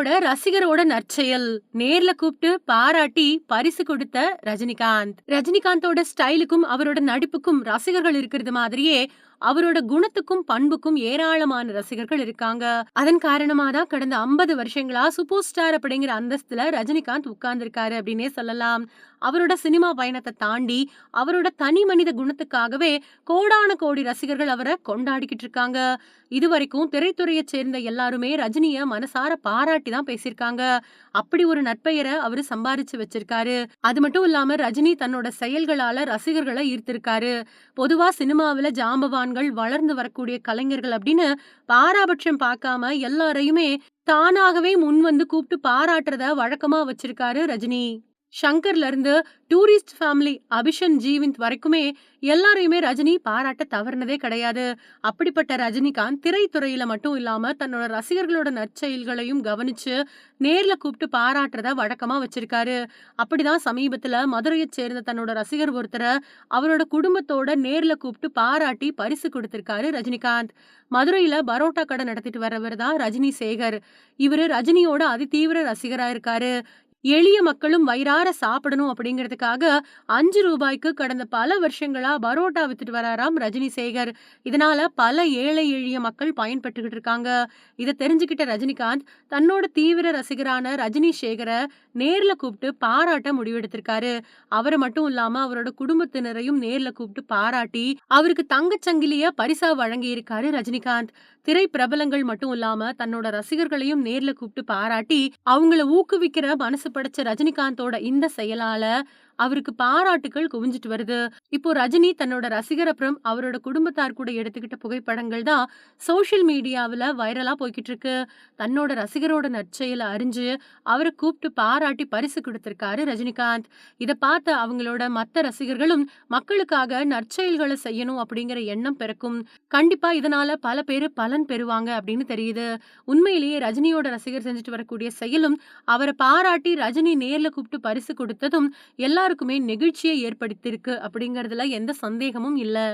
தன்னோட ரசிகரோட நற்செயல். நேர்ல கூப்பிட்டு பாராட்டி பரிசு கொடுத்த ரஜினிகாந்த். ரஜினிகாந்தோட ஸ்டைலுக்கும் அவரோட நடிப்புக்கும் ரசிகர்கள் இருக்கிறது மாதிரியே அவரோட குணத்துக்கும் பண்புக்கும் ஏராளமான ரசிகர்கள் இருக்காங்க. அதன் காரணமா தான் கடந்த ஐம்பது வருஷங்களா சூப்பர் ஸ்டார் அப்படிங்கிற அந்தஸ்துல ரஜினிகாந்த் உட்கார்ந்திருக்காரு அப்படின்னே சொல்லலாம். அவரோட சினிமா பயணத்தை தாண்டி அவரோட தனி மனித குணத்துக்காகவே கோடான கோடி ரசிகர்கள் அவரை கொண்டாடிக்கிட்டு இருக்காங்க. இதுவரைக்கும் திரைத்துறையை சேர்ந்த எல்லாருமே ரஜினிய மனசார பாராட்டி தான் பேசியிருக்காங்க. அப்படி ஒரு நற்பெயரை அவரு சம்பாரிச்சு வச்சிருக்காரு. அது மட்டும் இல்லாம ரஜினி தன்னோட செயல்களால ரசிகர்களை ஈர்த்திருக்காரு. பொதுவா சினிமாவில ஜாம்பவான்கள் வளர்ந்து வரக்கூடிய கலைஞர்கள் அப்படின்னு பாராபட்சம் பார்க்காம எல்லாரையுமே தானாகவே முன் வந்து கூப்பிட்டு பாராட்டுறத வழக்கமா வச்சிருக்காரு ரஜினி. ஷங்கர்ல இருந்து டூரிஸ்ட் ஃபேமிலி அபிஷன் ஜீவிந்த் வரைக்குமே எல்லாரையுமே ரஜினி பாராட்ட தவறுனதே கிடையாது. அப்படிப்பட்ட ரஜினிகாந்த் திரைத்துறையில மட்டும் இல்லாம தன்னோட ரசிகர்களோட நற்செயல்களையும் கவனிச்சு நேர்ல கூப்பிட்டு பாராட்டுறத வழக்கமா வச்சிருக்காரு. அப்படிதான் சமீபத்துல மதுரையை சேர்ந்த தன்னோட ரசிகர் ஒருத்தரை அவரோட குடும்பத்தோட நேர்ல கூப்பிட்டு பாராட்டி பரிசு கொடுத்திருக்காரு ரஜினிகாந்த். மதுரையில பரோட்டா கடை நடத்திட்டு வரவர் தான் ரஜினி சேகர். இவரு ரஜினியோட அதிதீவிர ரசிகரா இருக்காரு. எளிய மக்களும் வயிறார சாப்பிடணும் அப்படிங்கிறதுக்காக அஞ்சு ரூபாய்க்கு கடந்த பல வருஷங்களா பரோட்டா வித்துட்டு வராராம் ரஜினி சேகர். இதனால பல ஏழை எளிய மக்கள் பயன்பட்டுக்கிட்டு இருக்காங்க. இதை தெரிஞ்சுக்கிட்ட ரஜினிகாந்த் தன்னோட தீவிர ரசிகரான ரஜினி சேகரை நேர்ல கூப்பிட்டு பாராட்ட முடிவெடுத்திருக்காரு. அவரை மட்டும் இல்லாம அவரோட குடும்பத்தினரையும் நேர்ல கூப்பிட்டு பாராட்டி அவருக்கு தங்கச்சங்கிலிய பரிசா வழங்கி இருக்காரு ரஜினிகாந்த். திரை பிரபலங்கள் மட்டும் இல்லாம தன்னோட ரசிகர்களையும் நேர்ல கூப்பிட்டு பாராட்டி அவங்கள ஊக்குவிக்கிற மனசு படிச்ச ரஜினிகாந்தோட இந்த செயலால அவருக்கு பாராட்டுகள் குவிஞ்சிட்டு வருது. இப்போ ரஜினி தன்னோட ரசிகர் அப்புறம் அவரோட குடும்பத்தார் கூட எடுத்துக்கிட்ட புகைப்படங்கள் தான் சோஷியல் மீடியாவில் வைரலா போய்கிட்டு இருக்கு. தன்னோட ரசிகரோட நற்செயலை அறிஞ்சு அவரை கூப்பிட்டு பாராட்டி பரிசு கொடுத்திருக்காரு ரஜினிகாந்த். இதை பார்த்த அவங்களோட மற்ற ரசிகர்களும் மக்களுக்காக நற்செயல்களை செய்யணும் அப்படிங்கிற எண்ணம் பிறக்கும். கண்டிப்பா இதனால பல பேர் பலன் பெறுவாங்க அப்படின்னு தெரியுது. உண்மையிலேயே ரஜினியோட ரசிகர் செஞ்சுட்டு வரக்கூடிய செயலும் அவரை பாராட்டி ரஜினி நேர்ல கூப்பிட்டு பரிசு கொடுத்ததும் எல்லாருக்குமே நெகிழ்ச்சியை ஏற்படுத்தியிருக்கு அப்படிங்கறதுல எந்த சந்தேகமும் இல்லை.